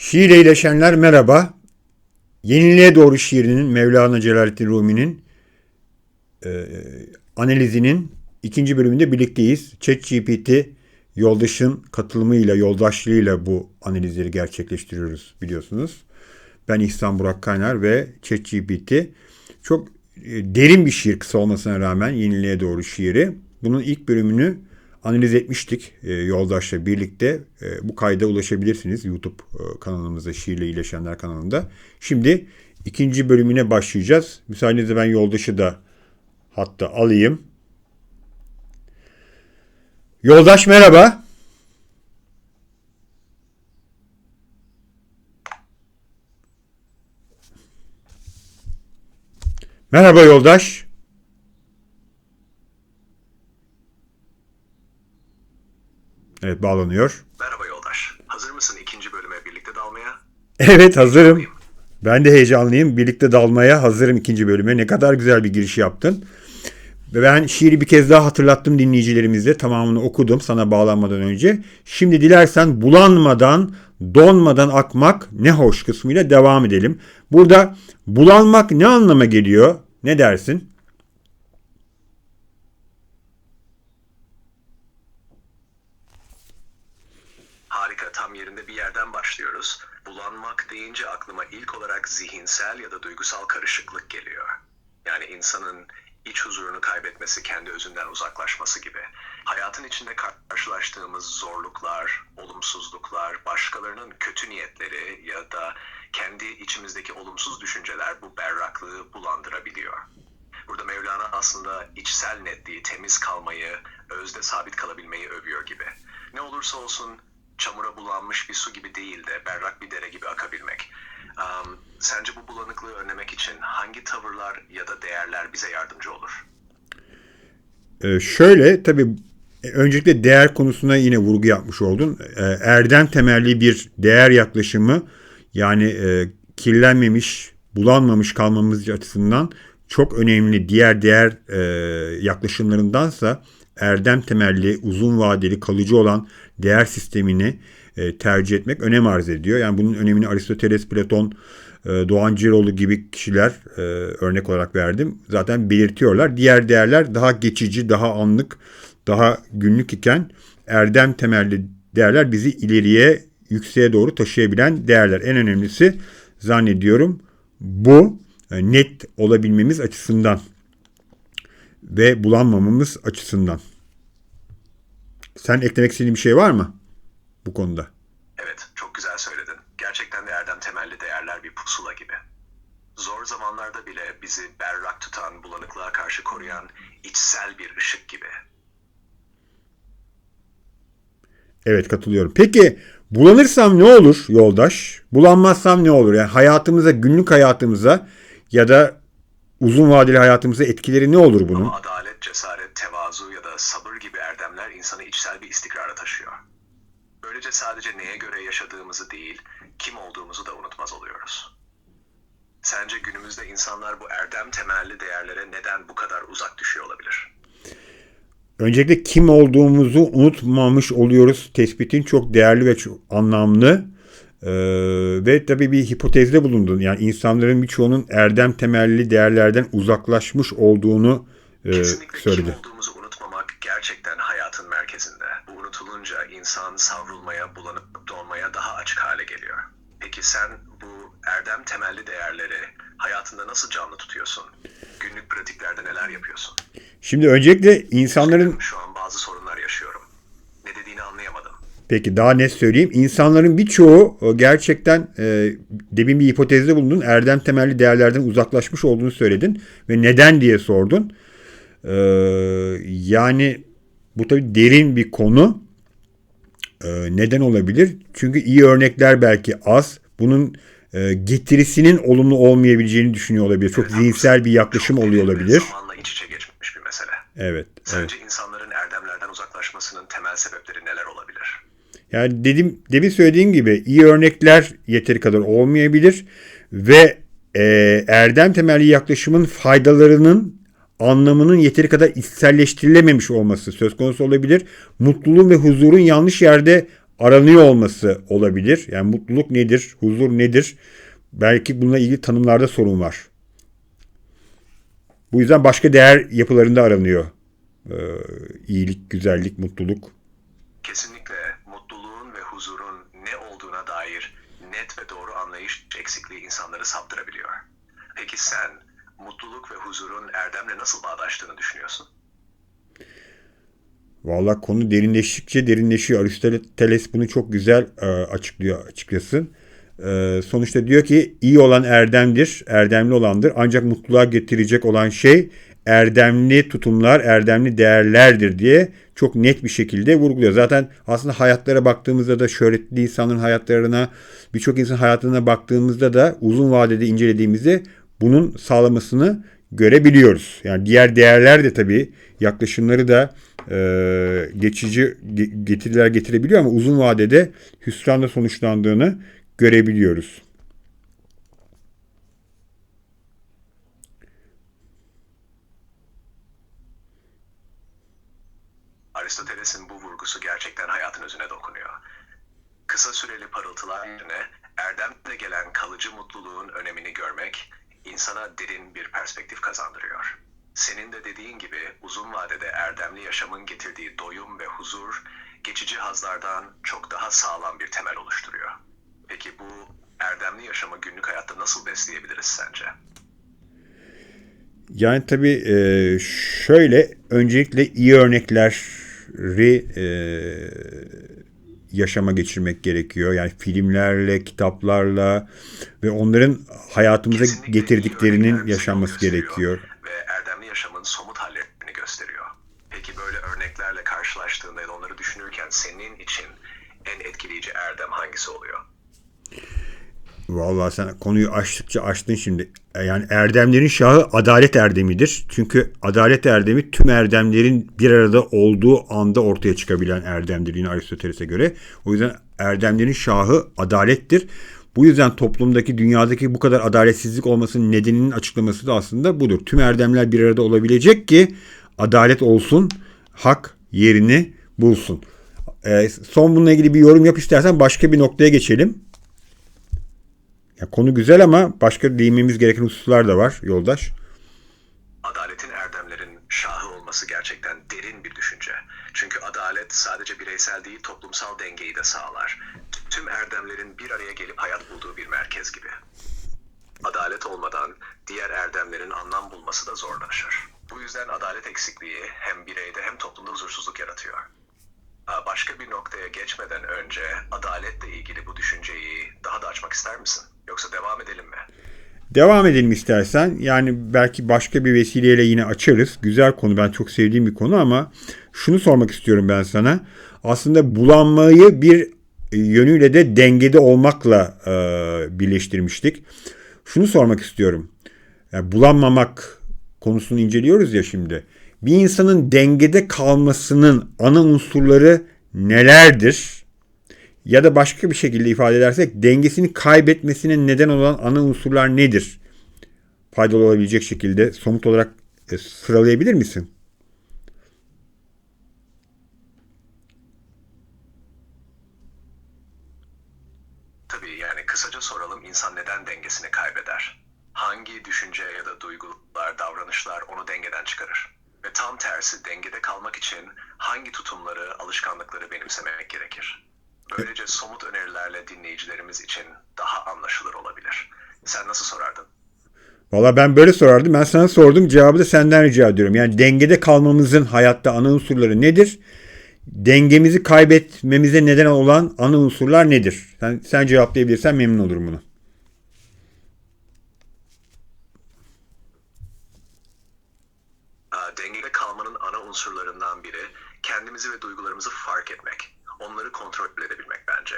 Şiir eyleşenler merhaba. Yeniliğe doğru şiirinin Mevlana Celaleddin Rumi'nin e, analizinin ikinci bölümünde birlikteyiz. ChatGPT yoldaşın katılımıyla, yoldaşlığıyla bu analizleri gerçekleştiriyoruz biliyorsunuz. Ben İhsan Burak Kaynar ve ChatGPT çok e, derin bir şiir kısa olmasına rağmen yeniliğe doğru şiiri. Bunun ilk bölümünü analiz etmiştik e, yoldaşla birlikte. E, bu kayda ulaşabilirsiniz YouTube e, kanalımızda Şiirle İyileşenler kanalında. Şimdi ikinci bölümüne başlayacağız. Müsaadenizle ben yoldaşı da hatta alayım. Yoldaş merhaba. Merhaba yoldaş. Evet bağlanıyor. Merhaba yoldaş. Hazır mısın ikinci bölüme birlikte dalmaya? Evet hazırım. Ben de heyecanlıyım. Birlikte dalmaya hazırım ikinci bölüme. Ne kadar güzel bir giriş yaptın. Ben şiiri bir kez daha hatırlattım dinleyicilerimizle. Tamamını okudum sana bağlanmadan önce. Şimdi dilersen bulanmadan, donmadan akmak ne hoş kısmıyla devam edelim. Burada bulanmak ne anlama geliyor? Ne dersin? Harika, tam yerinde bir yerden başlıyoruz. Bulanmak deyince aklıma ilk olarak zihinsel ya da duygusal karışıklık geliyor. Yani insanın iç huzurunu kaybetmesi, kendi özünden uzaklaşması gibi. Hayatın içinde karşılaştığımız zorluklar, olumsuzluklar, başkalarının kötü niyetleri ya da kendi içimizdeki olumsuz düşünceler bu berraklığı bulandırabiliyor. Burada Mevlana aslında içsel netliği, temiz kalmayı, özde sabit kalabilmeyi övüyor gibi. Ne olursa olsun çamura bulanmış bir su gibi değil de berrak bir dere gibi akabilmek. Am, sence bu bulanıklığı önlemek için hangi tavırlar ya da değerler bize yardımcı olur? Ee, şöyle tabii e, öncelikle değer konusuna yine vurgu yapmış oldun. Ee, erdem temelli bir değer yaklaşımı yani e, kirlenmemiş, bulanmamış kalmamız açısından çok önemli. Diğer değer e, yaklaşımlarındansa erdem temelli, uzun vadeli, kalıcı olan değer sistemini e, tercih etmek önem arz ediyor. Yani bunun önemini Aristoteles, Platon, e, Doğan Ciroğlu gibi kişiler e, örnek olarak verdim. Zaten belirtiyorlar. Diğer değerler daha geçici, daha anlık, daha günlük iken erdem temelli değerler bizi ileriye, yükseğe doğru taşıyabilen değerler. En önemlisi zannediyorum bu e, net olabilmemiz açısından ve bulanmamamız açısından. Sen eklemek istediğin bir şey var mı bu konuda? Evet, çok güzel söyledin. Gerçekten de erdem temelli değerler bir pusula gibi. Zor zamanlarda bile bizi berrak tutan, bulanıklığa karşı koruyan içsel bir ışık gibi. Evet katılıyorum. Peki bulanırsam ne olur yoldaş? Bulanmazsam ne olur? Yani hayatımıza, günlük hayatımıza ya da uzun vadeli hayatımıza etkileri ne olur bunun? Ama adalet, cesaret, tevazu sabır gibi erdemler insanı içsel bir istikrara taşıyor. Böylece sadece neye göre yaşadığımızı değil, kim olduğumuzu da unutmaz oluyoruz. Sence günümüzde insanlar bu erdem temelli değerlere neden bu kadar uzak düşüyor olabilir? Öncelikle kim olduğumuzu unutmamış oluyoruz. Tespitin çok değerli ve çok anlamlı. Ee, ve tabii bir hipotezde bulundun. Yani insanların birçoğunun erdem temelli değerlerden uzaklaşmış olduğunu e, Kesinlikle söyledi. kim olduğumuzu gerçekten hayatın merkezinde. Bu unutulunca insan savrulmaya, bulanıp donmaya daha açık hale geliyor. Peki sen bu erdem temelli değerleri hayatında nasıl canlı tutuyorsun? Günlük pratiklerde neler yapıyorsun? Şimdi öncelikle insanların Şu an bazı sorunlar yaşıyorum. Ne dediğini anlayamadım. Peki daha net söyleyeyim. İnsanların birçoğu e, gerçekten e, demin bir hipotezde bulundun. Erdem temelli değerlerden uzaklaşmış olduğunu söyledin. Ve neden diye sordun. Ee, yani bu tabii derin bir konu. Ee, neden olabilir? Çünkü iyi örnekler belki az. Bunun e, getirisinin olumlu olmayabileceğini düşünüyor olabilir. Çok zihinsel bir yaklaşım oluyor olabilir. Zamanla iç içe geçmiş bir mesele. Evet. evet. Sence insanların erdemlerden uzaklaşmasının temel sebepleri neler olabilir? Yani dedim demin söylediğim gibi iyi örnekler yeteri kadar olmayabilir ve e, erdem temelli yaklaşımın faydalarının anlamının yeteri kadar içselleştirilememiş olması söz konusu olabilir. Mutluluğun ve huzurun yanlış yerde aranıyor olması olabilir. Yani mutluluk nedir, huzur nedir? Belki bununla ilgili tanımlarda sorun var. Bu yüzden başka değer yapılarında aranıyor. Ee, iyilik, güzellik, mutluluk. Kesinlikle mutluluğun ve huzurun ne olduğuna dair net ve doğru anlayış eksikliği insanları saptırabiliyor. Peki sen mutluluk ve huzurun erdemle nasıl bağdaştığını düşünüyorsun? Valla konu derinleştikçe derinleşiyor. Aristoteles bunu çok güzel e, açıklıyor açıkçası. E, sonuçta diyor ki iyi olan erdemdir, erdemli olandır. Ancak mutluluğa getirecek olan şey erdemli tutumlar, erdemli değerlerdir diye çok net bir şekilde vurguluyor. Zaten aslında hayatlara baktığımızda da şöhretli insanların hayatlarına, birçok insan hayatına baktığımızda da uzun vadede incelediğimizde bunun sağlamasını görebiliyoruz. Yani diğer değerler de tabii yaklaşımları da e, geçici getiriler getirebiliyor ama uzun vadede hüsranla sonuçlandığını görebiliyoruz. Aristoteles'in bu vurgusu gerçekten hayatın özüne dokunuyor. Kısa süreli parıltılar yerine erdemle gelen kalıcı mutluluğun önemini görmek insana derin bir perspektif kazandırıyor. Senin de dediğin gibi uzun vadede erdemli yaşamın getirdiği doyum ve huzur geçici hazlardan çok daha sağlam bir temel oluşturuyor. Peki bu erdemli yaşamı günlük hayatta nasıl besleyebiliriz sence? Yani tabii e, şöyle öncelikle iyi örnekleri e, yaşama geçirmek gerekiyor. Yani filmlerle, kitaplarla ve onların hayatımıza Kesinlikle getirdiklerinin yaşanması gerekiyor. Ve erdemli yaşamın somut hallerini gösteriyor. Peki böyle örneklerle karşılaştığında ya onları düşünürken senin için en etkileyici erdem hangisi oluyor? Vallahi sen konuyu açtıkça açtın şimdi. E, Yani erdemlerin şahı adalet erdemidir. Çünkü adalet erdemi tüm erdemlerin bir arada olduğu anda ortaya çıkabilen erdemdir yine Aristoteles'e göre. O yüzden erdemlerin şahı adalettir. Bu yüzden toplumdaki, dünyadaki bu kadar adaletsizlik olmasının nedeninin açıklaması da aslında budur. Tüm erdemler bir arada olabilecek ki adalet olsun, hak yerini bulsun. E, son bununla ilgili bir yorum yap istersen başka bir noktaya geçelim. Ya konu güzel ama başka değinmemiz gereken hususlar da var yoldaş. Adaletin erdemlerin şahı olması gerçekten derin bir düşünce. Çünkü adalet sadece bireysel değil toplumsal dengeyi de sağlar. Tüm erdemlerin bir araya gelip hayat bulduğu bir merkez gibi. Adalet olmadan diğer erdemlerin anlam bulması da zorlaşır. Bu yüzden adalet eksikliği hem bireyde hem toplumda huzursuzluk yaratıyor. Başka bir noktaya geçmeden önce adaletle ilgili bu düşünceyi daha da açmak ister misin? Yoksa devam edelim mi? Devam edelim istersen. Yani belki başka bir vesileyle yine açarız. Güzel konu. Ben çok sevdiğim bir konu ama şunu sormak istiyorum ben sana. Aslında bulanmayı bir yönüyle de dengede olmakla e, birleştirmiştik. Şunu sormak istiyorum. Yani bulanmamak konusunu inceliyoruz ya şimdi. Bir insanın dengede kalmasının ana unsurları nelerdir? Ya da başka bir şekilde ifade edersek dengesini kaybetmesine neden olan ana unsurlar nedir? Faydalı olabilecek şekilde somut olarak e, sıralayabilir misin? Tabii yani kısaca soralım insan neden dengesini kaybeder? Hangi düşünce ya da duygular, davranışlar onu dengeden çıkarır? Ve tam tersi dengede kalmak için hangi tutumları, alışkanlıkları benimsemek gerekir? Böylece somut önerilerle dinleyicilerimiz için daha anlaşılır olabilir. Sen nasıl sorardın? Valla ben böyle sorardım. Ben sana sordum. Cevabı da senden rica ediyorum. Yani dengede kalmamızın hayatta ana unsurları nedir? Dengemizi kaybetmemize neden olan ana unsurlar nedir? Sen, sen cevaplayabilirsen memnun olurum bunu. Aa, Dengede kalmanın ana unsurlarından biri kendimizi ve duygularımızı fark etmek. Onları kontrol edebilmek bence.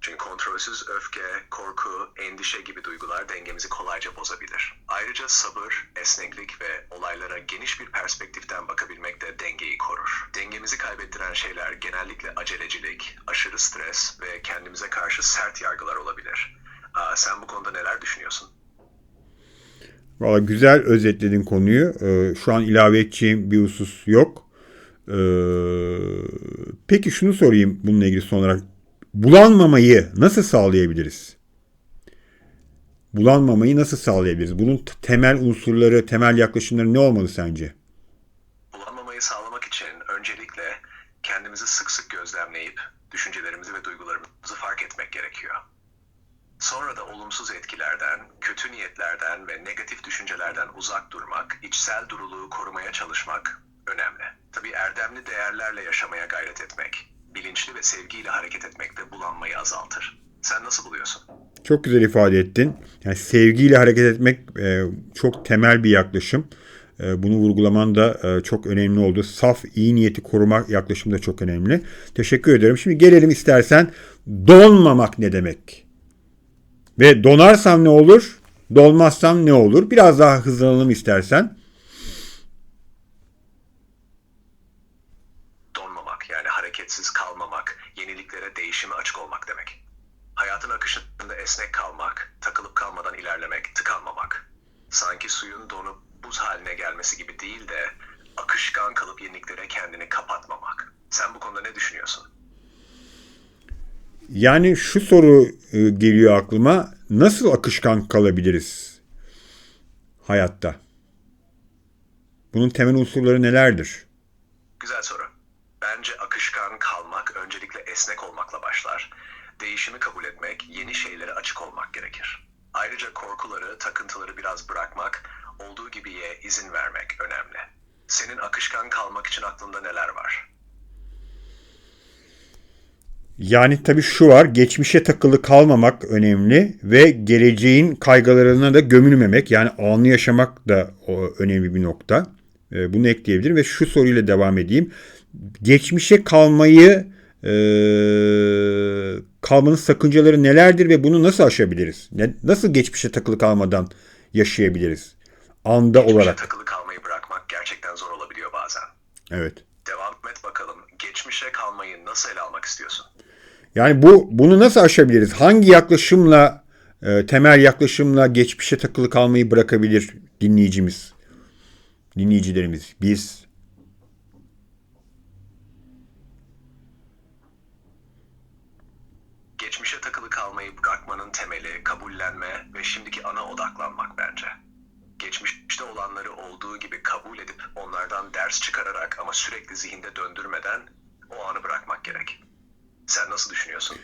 Çünkü kontrolsüz öfke, korku, endişe gibi duygular dengemizi kolayca bozabilir. Ayrıca sabır, esneklik ve olaylara geniş bir perspektiften bakabilmek de dengeyi korur. Dengemizi kaybettiren şeyler genellikle acelecilik, aşırı stres ve kendimize karşı sert yargılar olabilir. Aa, sen bu konuda neler düşünüyorsun? Valla güzel özetledin konuyu. Ee, şu an ilave edeceğim bir husus yok. Ee, peki şunu sorayım bununla ilgili son olarak. bulanmamayı nasıl sağlayabiliriz? Bulanmamayı nasıl sağlayabiliriz? Bunun temel unsurları, temel yaklaşımları ne olmalı sence? Bulanmamayı sağlamak için öncelikle kendimizi sık sık gözlemleyip düşüncelerimizi ve duygularımızı fark etmek gerekiyor. Sonra da olumsuz etkilerden, kötü niyetlerden ve negatif düşüncelerden uzak durmak, içsel duruluğu korumaya çalışmak önemli. Tabii erdemli değerlerle yaşamaya gayret etmek, bilinçli ve sevgiyle hareket etmek de bulanmayı azaltır. Sen nasıl buluyorsun? Çok güzel ifade ettin. Yani sevgiyle hareket etmek e, çok temel bir yaklaşım. E, bunu vurgulaman da e, çok önemli oldu. Saf, iyi niyeti korumak yaklaşımı da çok önemli. Teşekkür ederim. Şimdi gelelim istersen donmamak ne demek? Ve donarsam ne olur? Dolmazsam ne olur? Biraz daha hızlanalım istersen. Donmamak yani hareketsiz kalmamak, yeniliklere, değişime açık olmak demek. Hayatın akışında esnek kalmak, takılıp kalmadan ilerlemek, tıkanmamak. Sanki suyun donup buz haline gelmesi gibi değil de akışkan kalıp yeniliklere kendini kapatmamak. Sen bu konuda ne düşünüyorsun? Yani şu soru e, geliyor aklıma. Nasıl akışkan kalabiliriz hayatta? Bunun temel unsurları nelerdir? Güzel soru. Bence akışkan kalmak öncelikle esnek olmakla başlar. Değişimi kabul etmek, yeni şeylere açık olmak gerekir. Ayrıca korkuları, takıntıları biraz bırakmak, olduğu gibiye izin vermek önemli. Senin akışkan kalmak için aklında neler var? Yani tabii şu var, geçmişe takılı kalmamak önemli ve geleceğin kaygılarına da gömülmemek. Yani anı yaşamak da önemli bir nokta. E, bunu ekleyebilirim ve şu soruyla devam edeyim. Geçmişe kalmayı e, kalmanın sakıncaları nelerdir ve bunu nasıl aşabiliriz? Ne, nasıl geçmişe takılı kalmadan yaşayabiliriz? Anda Geçmişe olarak. takılı kalmayı bırakmak gerçekten zor olabiliyor bazen. Evet. Devam et bakalım. Geçmişe kalmayı nasıl ele almak istiyorsun? Yani bu bunu nasıl aşabiliriz? Hangi yaklaşımla e, temel yaklaşımla geçmişe takılı kalmayı bırakabilir dinleyicimiz? Dinleyicilerimiz, biz. Geçmişe takılı kalmayı bırakmanın temeli kabullenme ve şimdiki ana odaklanmak bence. Geçmişte olanları olduğu gibi kabul edip onlardan ders çıkararak ama sürekli zihinde döndürmeden o anı bırakmak gerek. Sen nasıl düşünüyorsun?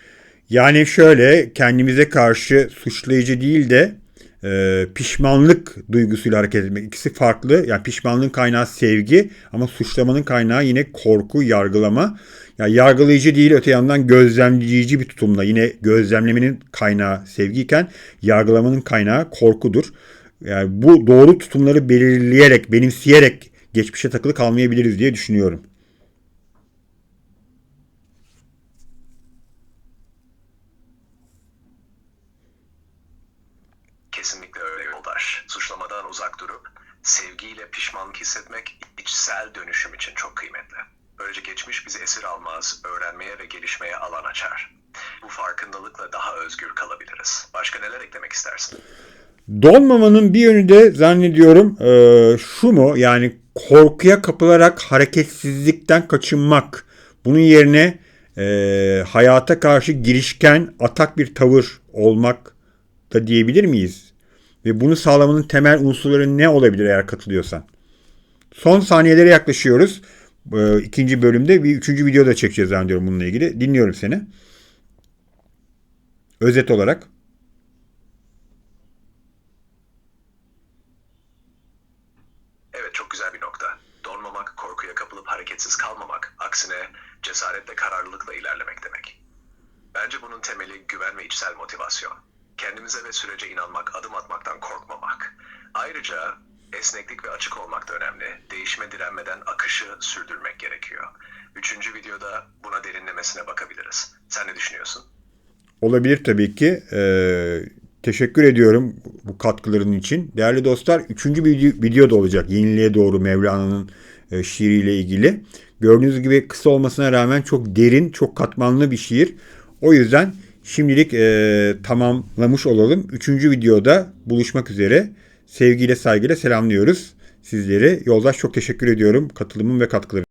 Yani şöyle kendimize karşı suçlayıcı değil de e, pişmanlık duygusuyla hareket etmek. İkisi farklı. Yani pişmanlığın kaynağı sevgi ama suçlamanın kaynağı yine korku, yargılama. Yani yargılayıcı değil öte yandan gözlemleyici bir tutumla. Yine gözlemlemenin kaynağı sevgiyken yargılamanın kaynağı korkudur. Yani bu doğru tutumları belirleyerek, benimseyerek geçmişe takılı kalmayabiliriz diye düşünüyorum. Kesinlikle öyle yoldaş. Suçlamadan uzak durup sevgiyle pişmanlık hissetmek içsel dönüşüm için çok kıymetli. Böylece geçmiş bizi esir almaz, öğrenmeye ve gelişmeye alan açar. Bu farkındalıkla daha özgür kalabiliriz. Başka neler eklemek istersin? Donmamanın bir yönü de zannediyorum e, şu mu yani korkuya kapılarak hareketsizlikten kaçınmak. Bunun yerine e, hayata karşı girişken atak bir tavır olmak da diyebilir miyiz? Ve bunu sağlamanın temel unsurları ne olabilir eğer katılıyorsan? Son saniyelere yaklaşıyoruz. E, ikinci bölümde bir üçüncü video da çekeceğiz zannediyorum bununla ilgili. Dinliyorum seni. Özet olarak. Evet çok güzel bir nokta. Donmamak, korkuya kapılıp hareketsiz kalmamak, aksine cesaretle kararlılıkla ilerlemek demek. Bence bunun temeli güven ve içsel motivasyon. Kendimize ve sürece inanmak, adım atmaktan korkmamak. Ayrıca esneklik ve açık olmak da önemli. Değişime direnmeden akışı sürdürmek gerekiyor. Üçüncü videoda buna derinlemesine bakabiliriz. Sen ne düşünüyorsun? Olabilir tabii ki. Ee, teşekkür ediyorum bu katkıların için. Değerli dostlar, üçüncü video, video da olacak. Yeniliğe doğru Mevlana'nın e, şiiriyle ilgili. Gördüğünüz gibi kısa olmasına rağmen çok derin, çok katmanlı bir şiir. O yüzden şimdilik e, tamamlamış olalım. Üçüncü videoda buluşmak üzere. Sevgiyle, saygıyla selamlıyoruz sizleri. Yoldaş çok teşekkür ediyorum katılımın ve katkıları.